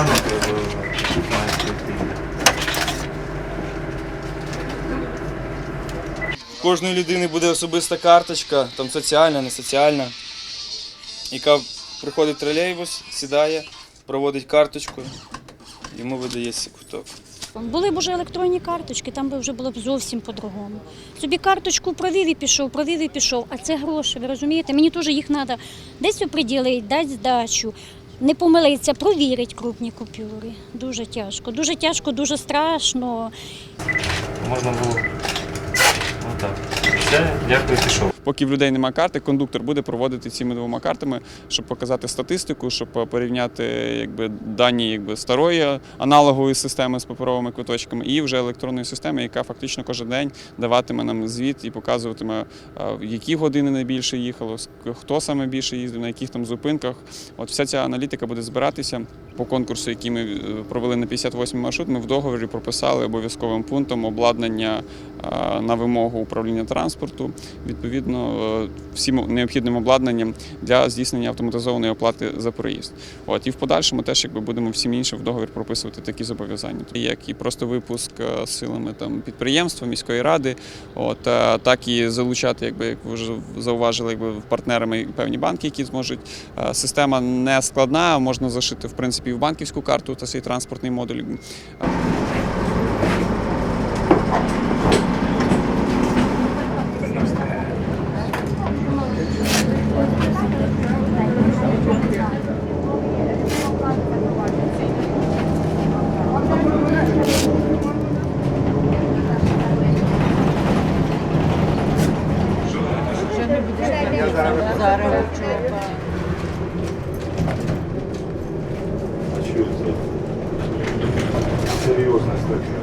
станок має пройти. У кожної людини буде особиста карточка, там соціальна, не соціальна, яка приходить тролейбус, сідає, проводить карточку, йому видається куток. Були б вже електронні карточки, там би вже було б зовсім по-другому. Собі карточку провів і пішов, провів і пішов, а це гроші, ви розумієте? Мені теж їх треба десь оприділити, дати здачу не помилитися, провірить крупні купюри. Дуже тяжко. Дуже тяжко, дуже страшно. Можна було. Отак. Все, дякую, пішов. Поки в людей немає карти, кондуктор буде проводити цими двома картами, щоб показати статистику, щоб е, порівняти якби, дані якби, старої аналогової системи з паперовими квиточками і вже електронної системи, яка фактично кожен день даватиме нам звіт і показуватиме, е, які години найбільше їхало, хто саме більше їздив, на яких там зупинках. От вся ця аналітика буде збиратися по конкурсу, який ми е, провели на 58 маршрут. Ми в договорі прописали обов'язковим пунктом обладнання на вимогу управління транспорту, відповідно е, всім необхідним обладнанням для здійснення автоматизованої оплати за проїзд. От і в подальшому теж якби будемо всім іншим в договір прописувати такі зобов'язання, як і просто випуск е, силами там підприємства, міської ради, от е, так і залучати, якби як ви вже зауважили, якби партнерами певні банки, які зможуть. Система не складна, можна зашити в принципі в банківську карту та цей транспортний модуль. Зараз чого. А що це? Серйозність така.